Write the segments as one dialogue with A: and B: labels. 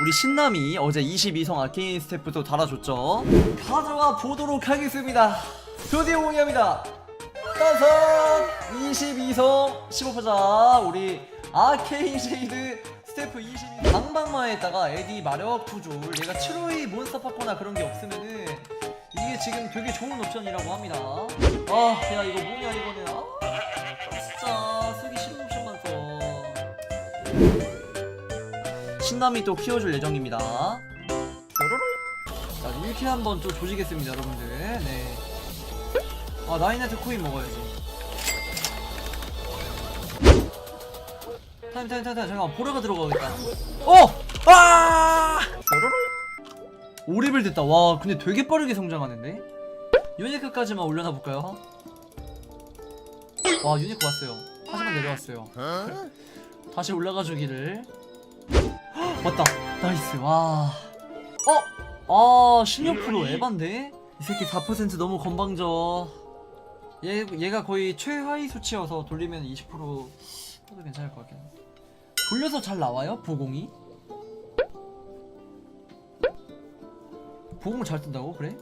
A: 우리 신남이 어제 22성 아케인 스태프도 달아줬죠. 가져와 보도록 하겠습니다. 드디어 공개합니다. 따선 22성 15%자 우리 아케인 쉐이드 스태프 22 방방마에다가 에디 마력 투줄 얘가 7호의 몬스터 파커나 그런 게 없으면은 이게 지금 되게 좋은 옵션이라고 합니다. 아, 야 이거 뭐냐 이거는 아 신남이 또 키워줄 예정입니다. 자, 이렇게 한번 또 조지겠습니다, 여러분들. 네. 아, 나인네트 코인 먹어야지. 타임, 타임, 타임, 타임. 잠깐만, 보라가 들어가겠다. 어! 아! 오리블 됐다. 와, 근데 되게 빠르게 성장하는데? 유니크까지만 올려놔 볼까요? 와, 유니크 왔어요. 하지만 내려왔어요. 다시 올라가 주기를. 헉, 왔다. 나이스. 와. 어? 아, 16% 에반데? 이 새끼 4% 너무 건방져. 얘, 얘가 거의 최하위 수치여서 돌리면 20% 해도 괜찮을 것 같긴 해. 돌려서 잘 나와요? 보공이? 보공을 잘 뜬다고? 그래?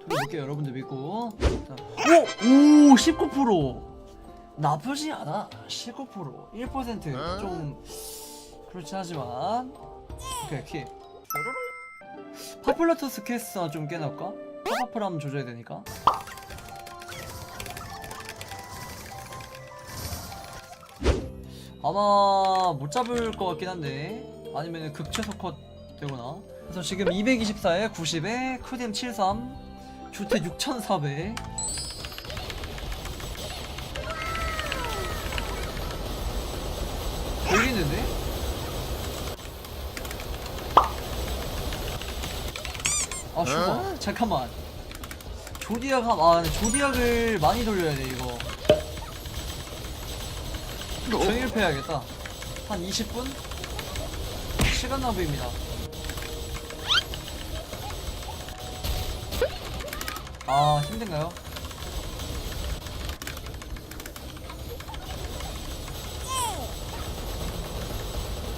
A: 돌려볼게요 여러분들 믿고 자. 오! 오! 19% 나쁘지 않아 19% 1%좀 그렇긴 하지만. 오케이 킵 파플라토스 캐스나 좀 깨놓을까? 파파플 한번 조져야 되니까. 아마 못 잡을 것 같긴 한데. 아니면 극최소 컷 되거나. 그래서 지금 224에 90에 크뎀 73 주택 6400 보이는데? 아 슈퍼 잠깐만 조디악 한, 아 근데 조디악을 많이 돌려야 돼 이거 전일패 해야겠다 한 20분? 시간 낭비입니다 아 힘든가요?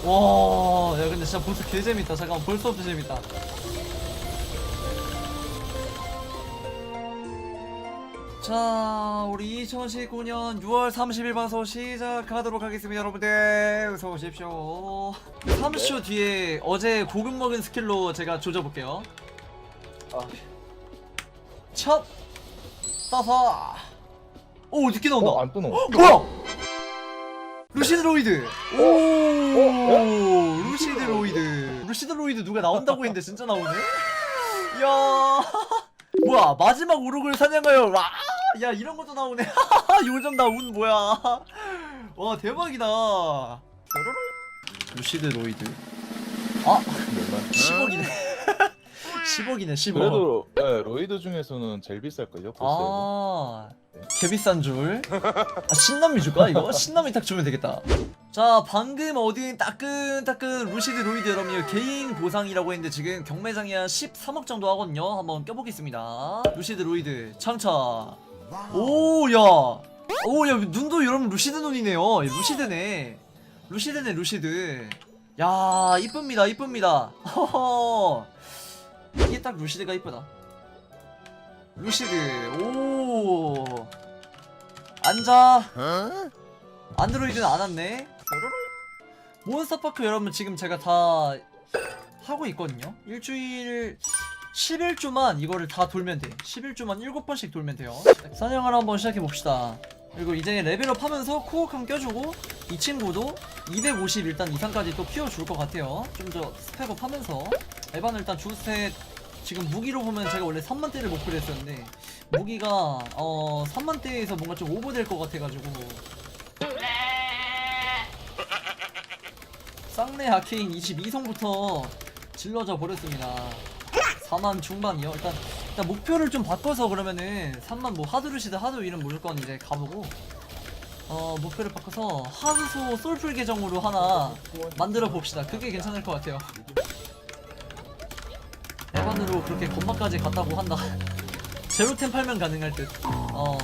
A: 와, 야 근데 진짜 벌써 개 재밌다. 잠깐 벌써부터 재밌다. 자, 우리 2019년 6월 30일 방송 시작하도록 하겠습니다, 여러분들. 어서 오십시오. 30초 뒤에 어제 고급 먹은 스킬로 제가 조져볼게요.
B: 아.
A: 첫, 따사. 오, 늦게 나온다.
B: 어, 안 뜨노.
A: 뭐야? 루시드 로이드. 오, 루시드 로이드. 루시드 로이드 누가 나온다고 했는데 진짜 나오네? 야, 뭐야? 마지막 우르글 사냥하여. 와, 야 이런 것도 나오네. 요즘 나 운 뭐야? 와 대박이다. 루시드 로이드. 아, 10억이네. 10억이네, 10억.
B: 그래도 네, 로이드 중에서는 제일 비쌀걸요.
A: 아, 개 비싼 줄. 아, 신남이 줄까 이거? 신남이 딱 주면 되겠다. 자, 방금 얻은 따끈따끈 루시드 로이드 여러분이 개인 보상이라고 했는데 지금 경매장이 한 13억 정도 하거든요. 한번 껴보겠습니다. 루시드 로이드 창차. 오, 야, 오, 야 눈도 여러분 루시드 눈이네요. 루시드네. 루시드네 루시드. 야, 이쁩니다, 이쁩니다. 허허. 이게 딱 루시드가 이쁘다. 루시드 오 앉아 안드로이드는 안 왔네 몬스터파크 여러분 지금 제가 다 하고 있거든요 일주일 11주만 이거를 다 돌면 돼. 11주만 7번씩 돌면 돼요. 사냥을 한번 시작해 봅시다. 그리고 이제 레벨업 하면서 코어캉 껴주고 이 친구도 250 일단 이상까지 또 키워줄 것 같아요. 좀 더 스펙업 하면서. 에반을 일단 주스탯 지금 무기로 보면 제가 원래 3만대를 목표로 했었는데 무기가 어 3만대에서 뭔가 좀 오버될 것 같아가지고. 쌍내 아케인 22성부터 질러져 버렸습니다 4만 중반이요 일단 일단 목표를 좀 바꿔서 그러면은 3만 뭐 하드루시드 하드 이름 무조건 이제 가보고 어 목표를 바꿔서 하드소 솔풀 계정으로 하나 만들어 봅시다 그게 괜찮을 것 같아요 에반으로 그렇게 건마까지 갔다고 한다. 제로템 팔면 가능할 듯. 어.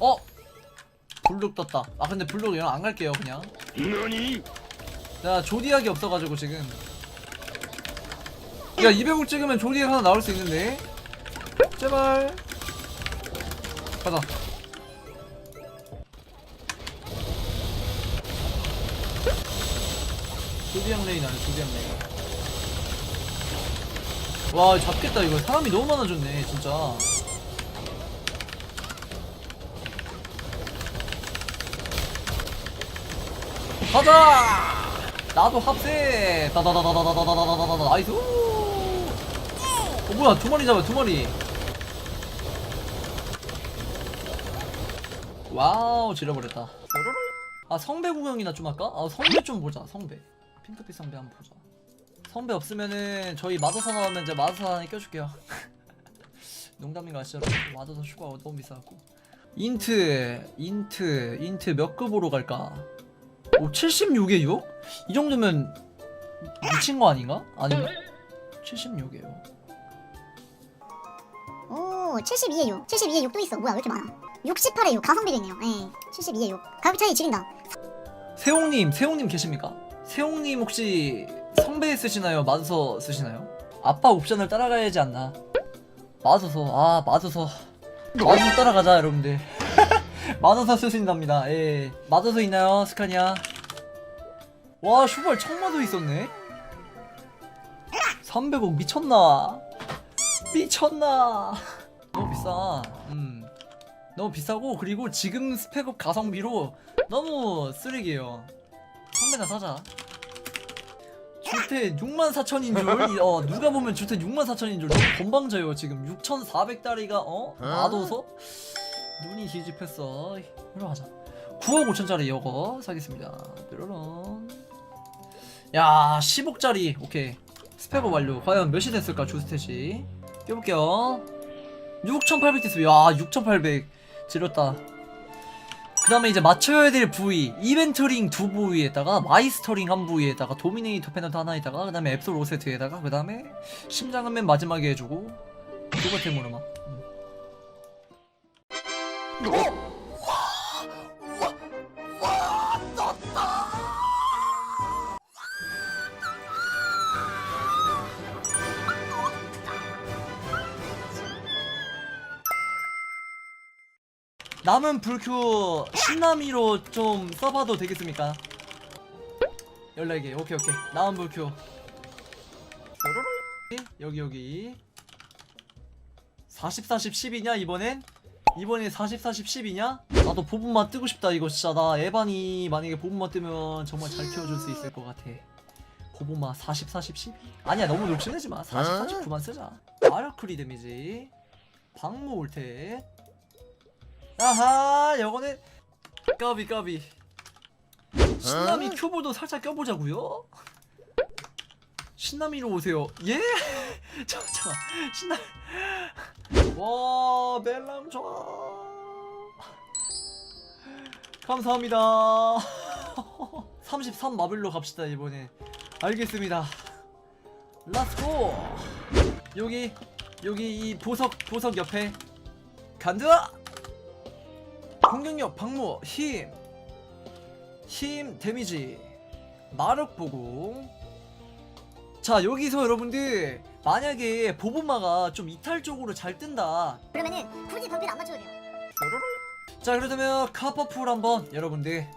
A: 어? 블록 떴다. 아 근데 블록 이랑 안 갈게요 그냥. 나 조디악이 없어가지고 지금 야 200억 찍으면 조디악 하나 나올 수 있는데? 제발. 가자. 조디악 레인 아니 조디악 레인. 와 잡겠다 이거. 사람이 너무 많아졌네 진짜. 가자! 나도 합세! 다다다다다다다다다다다 나이스 어 뭐야 두 마리 잡아 두 마리 와우 지려버렸다 아 성배 구경이나 좀 할까? 아 성배 좀 보자 성배 핑크빛 성배 한번 보자 성배 없으면은 저희 마더사 나오면 이제 마더사 안에 껴줄게요 농담인 거 아시죠? 마더사 슈가 너무 비싸갖고 인트 인트 인트 몇 급으로 갈까? 오 76에 6? 이 정도면 미친 거 아닌가? 아닌가? 76이에요
C: 오 72에 6 72에 6도 있어 뭐야 왜 이렇게 많아 68에 6 가성비도 있네요 예 72에 6 가격 차이 지린다
A: 세홍님, 세홍님 계십니까? 세홍님 혹시 성배 쓰시나요? 마드서 쓰시나요? 아빠 옵션을 따라가야지 않나? 마드서, 아 마드서, 마드서 따라가자 여러분들. 마드서 쓰신답니다. 예, 마드서 있나요, 스카니아? 와, 슈발 청마도 있었네. 300억 미쳤나? 미쳤나? 너무 비싸. 음. 너무 비싸고 그리고 지금 스펙업 가성비로 너무 쓰레기예요. 선배나 사자. 주택 6만 4천인 줄, 어 누가 보면 주택 6만 4천인 줄 너무 건방져요 지금 6,400다리가 어 놔둬서 눈이 뒤집혔어. 이러 하자. 9억 5천짜리 이거 사겠습니다. 뾰로롱. 야 10억짜리 오케이 스펙업 완료. 과연 몇이 됐을까 주스탯이? 띄워볼게요. 6,800 됐어요. 야6,800 지렸다. 그 다음에 이제 맞춰야 될 부위 이벤트링 두 부위에다가 마이스터링 한 부위에다가 도미네이터 패널 하나에다가 그 다음에 앱솔 5세트에다가 그 다음에 심장은 맨 마지막에 해주고 그거템으로만 음. 남은 불큐 신나미로 좀 써봐도 되겠습니까? 14개. 오케이 오케이. 남은 불큐. 여기 여기. 40 40 10이냐 이번엔? 이번에 40 40 10이냐? 나도 보분만 뜨고 싶다 이거 진짜. 나 에반이 만약에 보분만 뜨면 정말 잘 키워줄 수 있을 것 같아. 보분만 40 40 12 아니야 너무 욕심내지 마. 40 49만 쓰자. 마르크리 데미지. 방무 올테 아하 요거는 까비 까비. 신나미 큐브도 살짝 껴보자고요? 신나미로 오세요. 예? 잠깐 신나 와 멜람 좋아. 감사합니다. 33 마블로 갑시다 이번에. 알겠습니다. 렛츠고 여기 여기 이 보석 보석 옆에 간다 공격력 방무 힘. 힘 데미지. 마력 보고. 자 여기서 여러분들 만약에 보보마가 좀 이탈적으로 잘 뜬다.
C: 그러면은 굳이 방패를 안 맞춰도 돼요.
A: 자 그렇다면 카퍼풀 한번 여러분들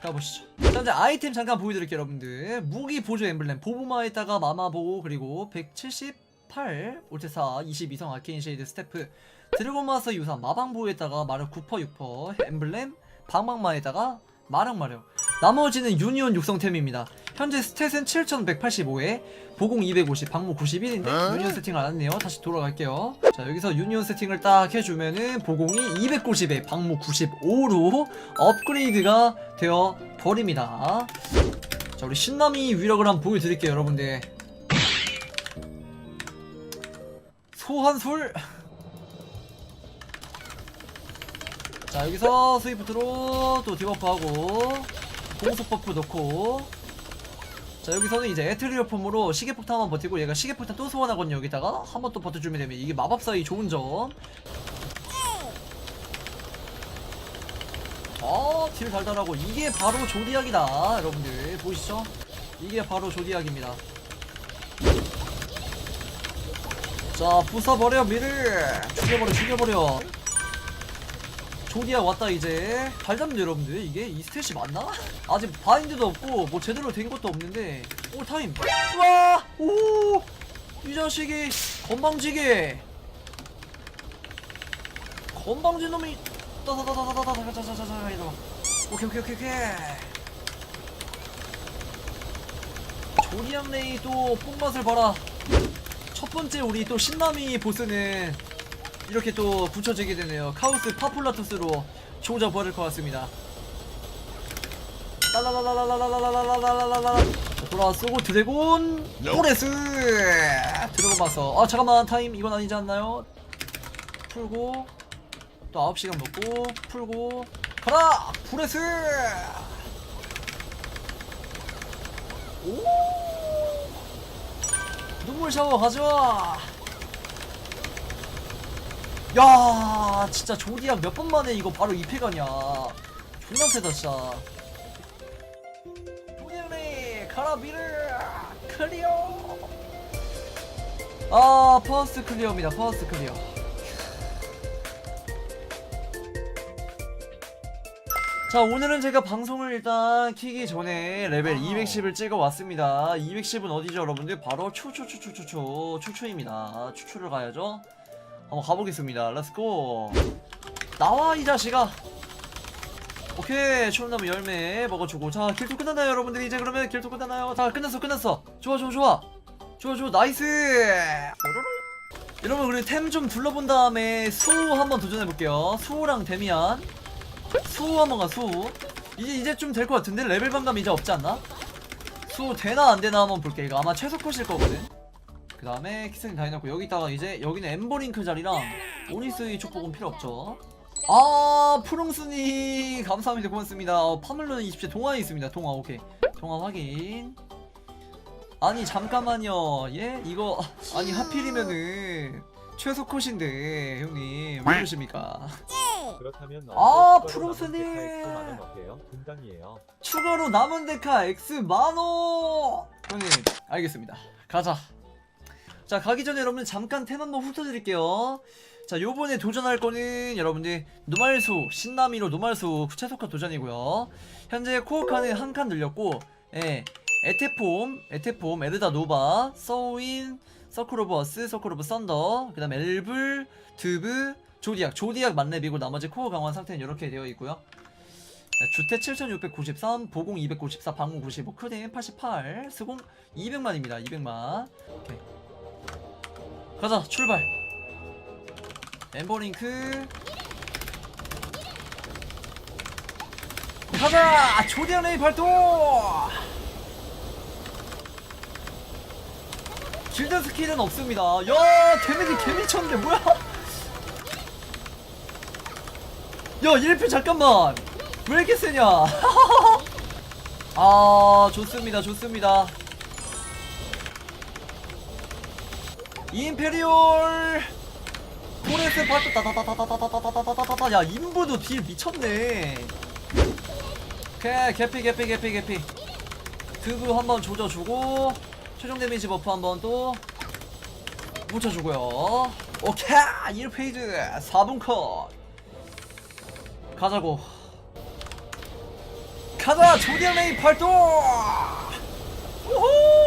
A: 가보시죠. 자 이제 아이템 잠깐 보여드릴게요 여러분들. 무기 보조 엠블렘. 보보마에다가 마마보 그리고 178 올테사 22성 아케인 쉐이드 스태프 드래곤 마스터 유산 마방보에다가 마력 9퍼 6퍼 엠블렘 방방마에다가 마력 마력 나머지는 유니온 육성템입니다. 현재 스탯은 7185에 보공 250 방무 91인데 유니온 세팅을 안 했네요. 다시 돌아갈게요. 자 여기서 유니온 세팅을 딱 해주면은 보공이 290에 방무 95로 업그레이드가 되어 버립니다. 자 우리 신나미 위력을 한번 보여드릴게요 여러분들. 소환술 자 여기서 스위프트로 또 디버프하고 공속 버프 넣고. 자 여기서는 이제 에트리어 폼으로 시계폭탄만 버티고 얘가 시계폭탄 또 소환하거든요 여기다가. 한 번 또 버텨주면 되면 이게 마법사의 좋은 점. 아, 딜 달달하고 이게 바로 조디악이다 여러분들. 보이시죠? 이게 바로 조디악입니다. 자 부숴버려 미를. 죽여버려 죽여버려 조디악 왔다 이제. 잘 잡는데 여러분들. 이게 이 스탯이 맞나? 아직 바인드도 없고 뭐 제대로 된 것도 없는데. 오 타임. 우와! 오 이 자식이 건방지게. 건방진 놈이 따다다다다다다다다다다다 이러 오케이 오케이 오케이 오케이 조디악 레이 또 뽕맛을 봐라. 첫 번째 우리 또 신남이 보스는 이렇게 또 붙여지게 되네요 카우스 파플라토스로 조자 버릴 것 같습니다 돌아 쓰고 드래곤 포레스 들어가 봐서 아 잠깐만 타임 이건 아니지 않나요? 풀고 또 9시간 먹고 풀고 가라! 포레스 오! 눈물 샤워 가져와! 야 진짜 조디악 몇번 만에 이거 바로 2패 가냐 존나 세다 진짜. 가라 미르 클리어. 아 퍼스트 클리어입니다 퍼스트 클리어. 자 오늘은 제가 방송을 일단 키기 전에 레벨 210을 찍어 왔습니다. 210은 어디죠 여러분들? 바로 추추추추추추 추추입니다. 추추를 가야죠 한번 가보겠습니다. 렛츠고 나와 이 자식아. 오케이 추운나무 열매 먹어주고. 자 길도 끝났나요 여러분들 이제 그러면 길도 끝났나요? 자 끝났어 끝났어. 좋아 좋아 좋아. 좋아 좋아. 나이스. 여러분 우리 템좀 둘러본 다음에 수호 한번 도전해볼게요. 수호랑 데미안. 수호 한번 가 수호 이제 이제 좀 될 것 같은데? 레벨 반감 이제 없지 않나? 수호 되나 안 되나 한번 볼게. 이거 아마 최소 컷일 거거든 그 다음에 키스님 다 해놓고 여기다가 이제 여기는 엠버링크 자리랑 오니스의 축복은 필요 없죠. 아 푸릉순이 감사합니다. 고맙습니다. 어, 파물로는 20세 동화에 있습니다. 동화 오케이. 동화 확인. 아니 잠깐만요. 예? 이거 아니 하필이면은 최소 컷인데 형님. 왜 그러십니까?
D: 그렇다면
A: 아, 프로스님.
D: 만원.
A: 추가로 남은 데카 X 만호 형님 알겠습니다. 가자 자 가기 전에 여러분 잠깐 템 한번 훑어드릴게요 자 요번에 도전할 거는 여러분들 노말수 신나미로 노말수 최소카 도전이고요 현재 코어카는 한 칸 늘렸고 예 에테폼 에테폼 에르다 노바 서우인 서클 오브 어스 서클 오브 썬더 그 다음 엘블 드브 조디악 조디악 만렙이고 나머지 코어 강화 상태는 이렇게 되어 있고요 주택 7693, 보공 294, 방공 95, 크댐 88, 스공 200만입니다. 200만. 오케이. 가자, 출발. 엠버링크. 가자! 레이 발동! 길드 스킬은 없습니다. 야, 데미지 개미쳤는데, 뭐야? 야, 1표 잠깐만! 왜 이렇게 세냐? 아 좋습니다 좋습니다 임페리올 포레스 파트 따다다다다다다다다다다다 야 인부도 딜 미쳤네 오케이 개피 개피 개피 개피 드브 한번 조져주고 최종 데미지 버프 한번 또 묻혀주고요 오케이 1페이지 4분 컷 가자고 가자 조디안 레이 발동 우후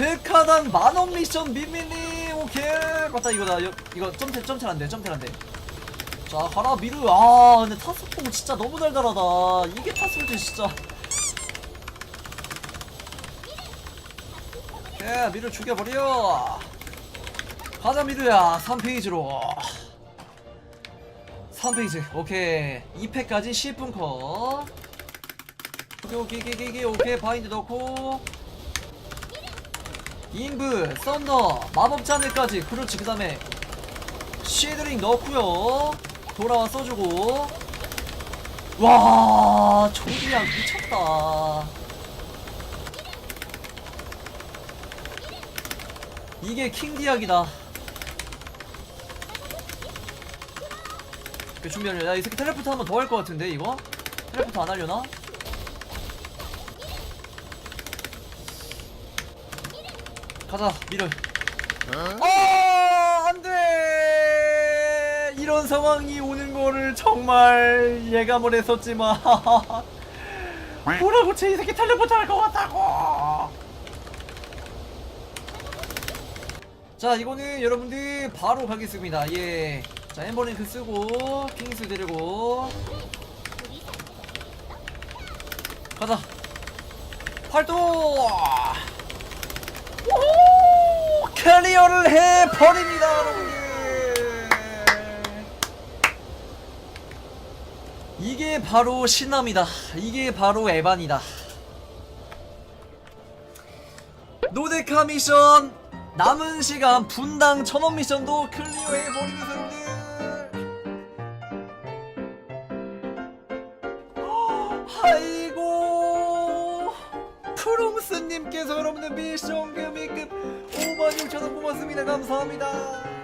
A: 데카단 만원 미션 민민님 오케이. 맞다 이거다. 여, 이거 점텔 점텔 안돼 점텔 안돼 자 가라 미루 아 근데 타스포 진짜 너무 달달하다. 이게 타스포지 진짜. 오케이 미루 죽여버려. 가자 미루야. 3페이지로. 3페이지 오케이. 2패까지 10분 컷. 오케이 오케이 오케이. 오케이 바인드 넣고 인브 썬더 마법 자네까지 그렇지. 그 다음에 쉐드링 넣고요. 돌아와 써주고. 와 조디양 미쳤다. 이게 킹디약이다. 그 준비하려 야이 새끼 텔레포트 한번 더 할 것 같은데 이거? 텔레포트 안 하려나? 가자 미르 아 안돼! 이런 상황이 오는 거를 정말 예감을 했었지만 뭐라고 제 이 새끼 텔레포트 할 것 같다고! 자 이거는 여러분들 바로 가겠습니다. 예자 엠버링크 쓰고 킹스 데리고. 가자. 활동 오 클리어를 해버립니다 이게 바로 신남이다. 이게 바로 에반이다. 노데카 미션 남은 시간 분당 천원 미션도 클리어 해버립니다 여러분들 아이고. 프롬스님께서 여러분들 미션 금이급 56,000원 고맙습니다. 감사합니다